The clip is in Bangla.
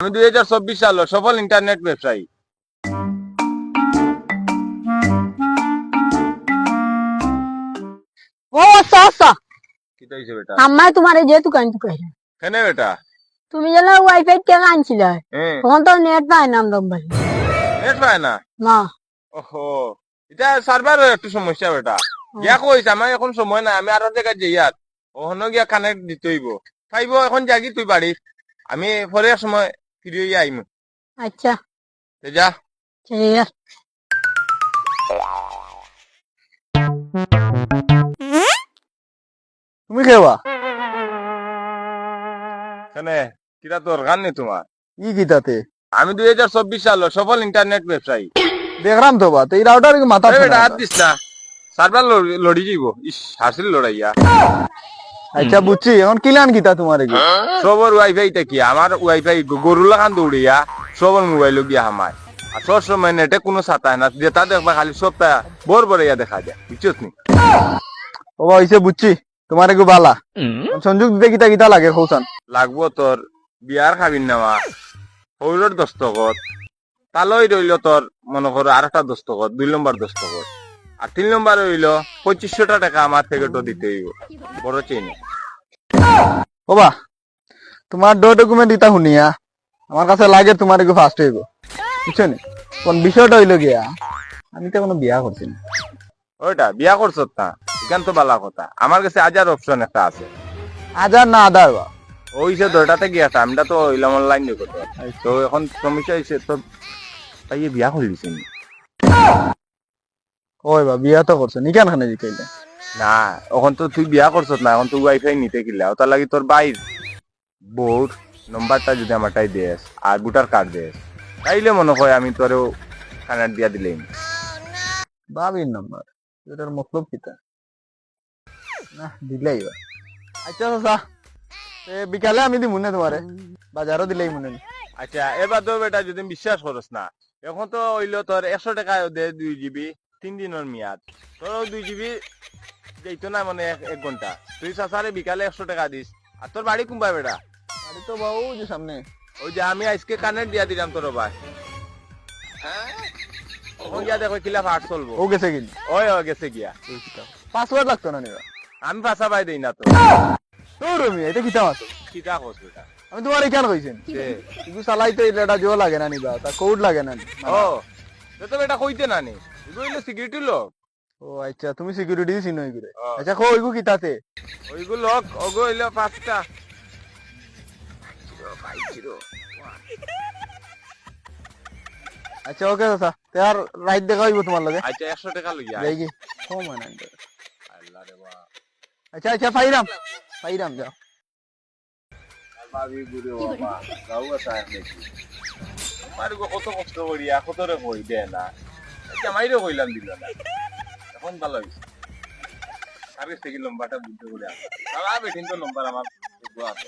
আমি দুই হাজার চব্বিশ সালের সফল ইন্টারনেট ব্যবসায়ী। ও আচ্ছা আচ্ছা। বেটা? তোমার এই যে দোকান দোকান কেন বেটা? তুমি যেন ওয়াইফাই কেন আনছিলে? তখন তো নেট পায় না আমরা মোবাইল নেট পায় না? না। ওহো এটা সার্ভার একটু সমস্যা বেটা। ইয়া কইছে আমার এখন সময় নাই আমি আরও জায়গায় যাই আর ওখানে গিয়া কানেক্ট দিতে হইব খাইব এখন জাগি তুই বাড়ি আমি পরে সময় ফিরে আইম আচ্ছা তে যা ঠিক আছে তুমি খেবা কেন দরকার নেই তোমার ই গীতাতে আমি দুই হাজার চব্বিশ সালের সফল ইন্টারনেট ব্যবসায়ী দেখলাম তো বা এই রাউটার মাথা হাত দিস না সার্ভার লড়ি যাইব ইস হাসিল লড়াইয়া আচ্ছা বুঝছি। এখন কিলান গীতা তোমার এগুলো সবর ওয়াইফাইটা কি? আমার ওয়াইফাই গরু লাগান দৌড়িয়া সবর মোবাইল গিয়া হামায়। আর সব সময় নেটে কোনো সাতা না যেটা দেখবা খালি সপ্তাহ বর বড়াইয়া দেখা যায়। বুঝছিস নি? ও হইছে বুঝছি। তোমার এগু বালা। সংযোগ দিতে গীতা গীতা লাগে কৌশান লাগবো তোর বিয়ার খাবিন নেওয়া শরীরের দস্তখত। তালই রইল তোর মনে করো আর একটা দস্তখত দুই নম্বর দস্তখত। আর তিন নম্বর রইল পঁচিশশোটা টাকা আমার থেকে তো দিতে হইব। বড় চেনে ও বা, তোমার ডো ডকুমেন্ট দিতা শুনিয়া আমার কাছে লাগে তোমার এগু ফার্স্ট হইব। বুঝছ নি? কোন বিষয়টা হইল গিয়া, আমি তো কোনো বিয়া করছি না। ওইটা, বিয়া করছ না এখান তো বালা কথা। আমার কাছে হাজার অপশন একটা আছে। হাজার না আদার বা? ওই যে দরটাতে গিয়াছে আমরা তো হইলাম অনলাইন দিয়ে করতে তো এখন সমস্যা হয়েছে তো তাই বিয়া করে ওই বা বিয়া তো করছ নি কেন খানে জিকাইলে না এখন তো তুই বিয়া করছ না এখন তুই ওয়াইফাই নিতে গেলে তার লাগি তোর বাইর। বোর নম্বরটা যদি আমারটাই দেস আর ভোটার কার্ড দেস তাইলে মনে হয় আমি তোরেও কানেক্ট দিয়া দিলেই বাবির নাম্বার এটার মতলব কিতা না দিলেই বা আচ্ছা চাচা এ বিকালে আমি দিমু না তোমারে বাজারও দিলেই মনে আচ্ছা এবার তো বেটা যদি বিশ্বাস করস না এখন তো হইল তোর একশো টাকা দে দুই জিবি তিন দিনের মেয়াদ। তোর দুই জিবি যেত না মানে এক ঘণ্টা তুই চাচারে বিকালে একশো টাকা দিস আর তোর বাড়ি কোনবা বেটা? আরে তো বাবু যে সামনে ওই যে আমি আজকে কানেক্ট দিয়া দিলাম তোর ভাই এখন গিয়া দেখো কিলা ফাট চলবো। ও গেছে কিনি। ওই ওই গেছে গিয়া। পাসওয়ার্ড লাগতো না নিবা আমি ফাঁসা পাই দেই না তো এটা কিতা মাতো কিতা কস বেটা আমি তোমার এখান কইছেন যে, ইগু চালাই তো এটা জো লাগে না নিবা। তা কোড লাগে না। ও তো বেটা কইতে না নি। এগুলো সিকিউরিটি লোক ও আচ্ছা তুমি সিকিউরিটি দিছি নই করে। আচ্ছা কো ইগু কিতাতে ওইগুলো লোক ওগো হইল পাঁচটা। আচ্ছা ওকে চাচা তার রাইট দেখা হইব তোমার লগে। আচ্ছা একশো টাকা লইয়া যাই কি কম না আল্লাহ রে বাপ। আচ্ছা আচ্ছা ফাইরাম ফাইরাম যাও। ভাবি গুরে বাবা গাও আছে নাকি আমার কত কষ্ট করিয়া কত রে কই দে না আচ্ছা কইলাম দিল এখন ভালো হয়েছে আরে সেই লম্বাটা বুঝতে করে বাবা বেশি তো লম্বার আমার আছে